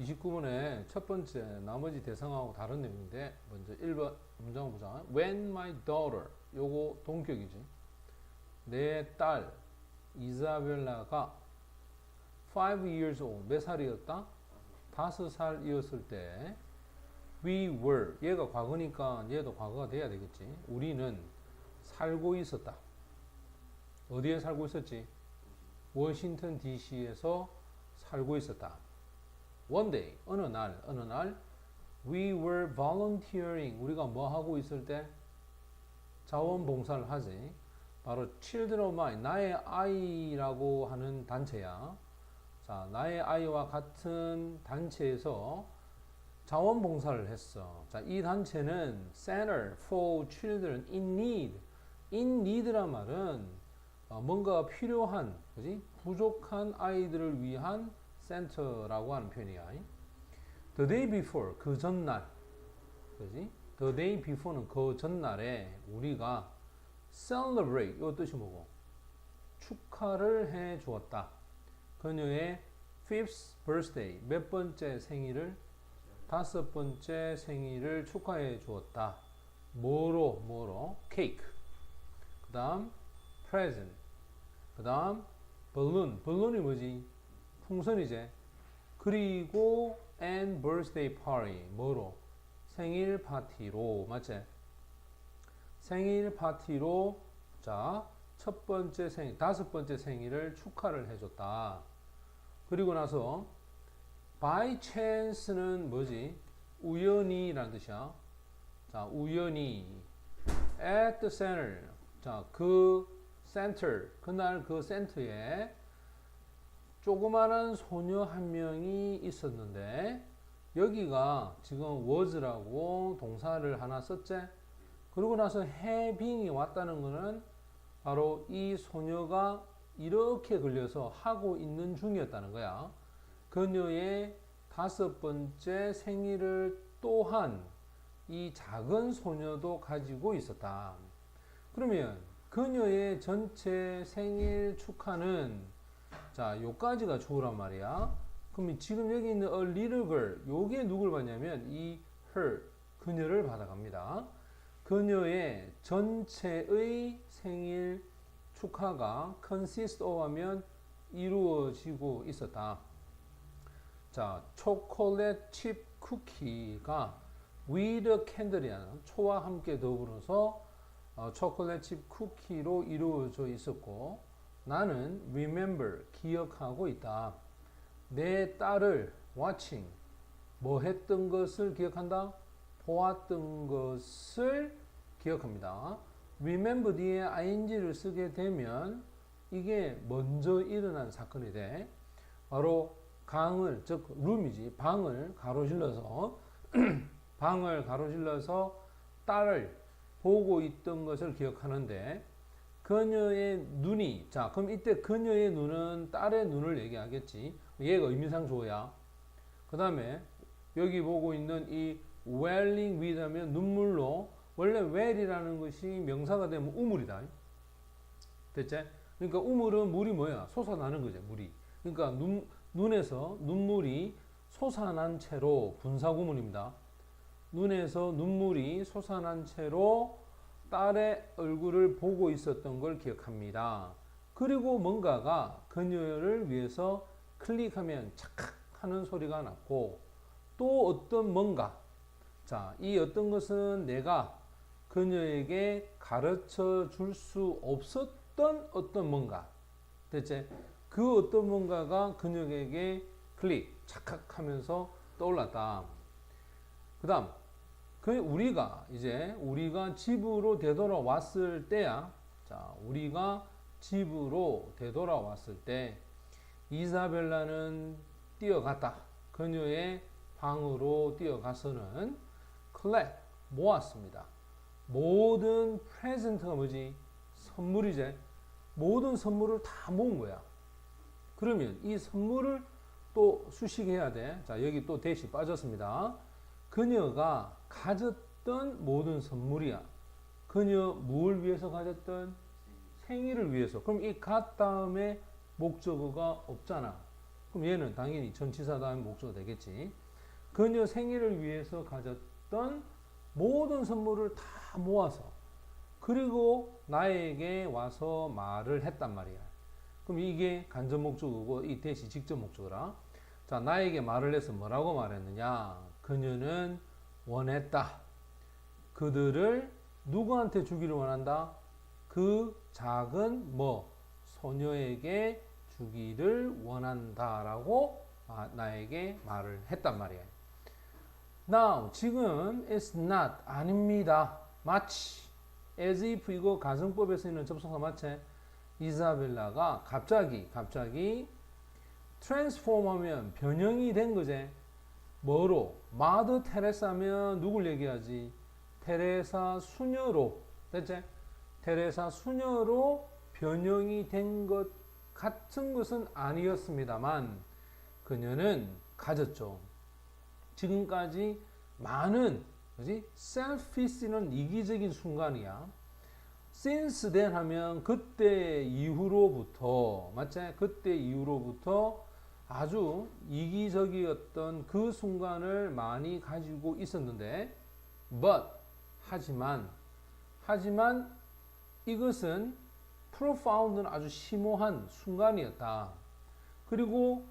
29번의 첫 번째 나머지 대상하고 다른 내용인데 먼저 1번 문장 보자. When my daughter 요거 동격이지. 내 딸 이사벨라가 5 years old 몇 살이었다? 다섯 살이었을 때 we were 얘가 과거니까 얘도 과거가 돼야 되겠지. 우리는 살고 있었다. 어디에 살고 있었지? 워싱턴 DC에서 살고 있었다. One day, 어느 날, 어느 날, we were volunteering. 우리가 뭐 하고 있을 때? 자원봉사를 하지. 바로 Children of Mine, 나의 아이라고 하는 단체야. 자, 나의 아이와 같은 단체에서 자원봉사를 했어. 자, 이 단체는 Center for Children in Need. In Need란 말은 어, 뭔가 필요한, 그지? 부족한 아이들을 위한 센터라고 하는 표현이야. The day before, 그 전날. 그지? The day before는 그 전날에 우리가 celebrate, 이 뜻이 뭐고? 축하를 해 주었다. 그녀의 fifth birthday, 몇 번째 생일을? 다섯 번째 생일을 축하해 주었다. 뭐로, 뭐로? 케이크. 그 다음, present. 그 다음, balloon. balloon이 뭐지? 풍선이제. 그리고 and birthday party 뭐로? 생일 파티로 맞지? 생일 파티로 자 첫 번째 생일 다섯 번째 생일을 축하를 해줬다. 그리고 나서 by chance는 뭐지? 우연히라는 뜻이야. 자 우연히 at the center 자그 center 그날 그 센터에 조그마한 소녀 한 명이 있었는데 여기가 지금 was라고 동사를 하나 썼지? 그러고 나서 having이 왔다는 것은 바로 이 소녀가 이렇게 걸려서 하고 있는 중이었다는 거야. 그녀의 다섯 번째 생일을 또한 이 작은 소녀도 가지고 있었다. 그러면 그녀의 전체 생일 축하는 자, 요까지가 주어란 말이야. 그럼 지금 여기 있는 a little girl, 요게 누굴 받냐면 이 her, 그녀를 받아갑니다. 그녀의 전체의 생일 축하가 consist of 하면 이루어지고 있었다. 자, 초콜릿 칩 쿠키가 with a candle이라는 초와 함께 더불어서 어, 초콜릿 칩 쿠키로 이루어져 있었고 나는 remember 기억하고 있다. 내 딸을 watching 뭐 했던 것을 기억한다? 보았던 것을 기억합니다. remember 뒤에 ing를 쓰게 되면 이게 먼저 일어난 사건이 돼. 바로 강을 즉 룸이지 방을 가로질러서 방을 가로질러서 딸을 보고 있던 것을 기억하는데 그녀의 눈이 자 그럼 이때 그녀의 눈은 딸의 눈을 얘기하겠지. 얘가 의미상 조야. 그 다음에 여기 보고 있는 이 welling with 하면 눈물로. 원래 well이라는 것이 명사가 되면 우물이다. 됐지? 그러니까 우물은 물이 뭐야? 솟아나는 거죠 물이. 그러니까 눈, 눈에서 눈물이 솟아난 채로 분사구문입니다. 눈에서 눈물이 솟아난 채로 딸의 얼굴을 보고 있었던 걸 기억합니다. 그리고 뭔가가 그녀를 위해서 클릭하면 착각 하는 소리가 났고 또 어떤 뭔가 자, 이 어떤 것은 내가 그녀에게 가르쳐 줄 수 없었던 어떤 뭔가 대체 그 어떤 뭔가가 그녀에게 클릭 착각하면서 떠올랐다. 그 다음 그 우리가 이제 우리가 집으로 되돌아왔을 때야. 자, 우리가 집으로 되돌아왔을 때 이사벨라는 뛰어갔다. 그녀의 방으로 뛰어가서는 collect 모았습니다. 모든 프레젠트가 뭐지? 선물이제. 모든 선물을 다 모은 거야. 그러면 이 선물을 또 수식해야 돼. 자, 여기 또 대시 빠졌습니다. 그녀가 가졌던 모든 선물이야. 그녀 무엇을 위해서 가졌던 생일을 위해서. 그럼 이 갓 다음에 목적어가 없잖아. 그럼 얘는 당연히 전치사 다음에 목적어 되겠지. 그녀 생일을 위해서 가졌던 모든 선물을 다 모아서 그리고 나에게 와서 말을 했단 말이야. 그럼 이게 간접 목적어고 이 대시 직접 목적어라. 자, 나에게 말을 해서 뭐라고 말했느냐? 그녀는 원했다. 그들을 누구한테 주기를 원한다? 그 작은 뭐 소녀에게 주기를 원한다라고 아, 나에게 말을 했단 말이야. Now 지금 it's not 아닙니다. 마치 as if 이거 가정법에 쓰이는 접속사 마치 이사벨라가 갑자기 갑자기 트랜스폼하면 변형이 된 거지. 뭐로? 마더 테레사면 누굴 얘기하지? 테레사 수녀로 됐지? 테레사 수녀로 변형이 된 것 같은 것은 아니었습니다만 그녀는 가졌죠. 지금까지 많은 그지? 셀피스는 이기적인 순간이야. since then 하면 그때 이후로부터 맞지? 그때 이후로부터 아주 이기적이었던 그 순간을 많이 가지고 있었는데 but 하지만 하지만 이것은 profound는 아주 심오한 순간이었다. 그리고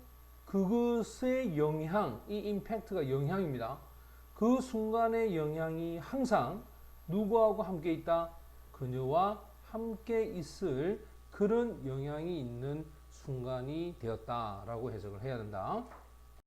그것의 영향, 이 임팩트가 영향입니다. 그 순간의 영향이 항상 누구하고 함께 있다? 그녀와 함께 있을 그런 영향이 있는 순간이 되었다라고 해석을 해야 된다.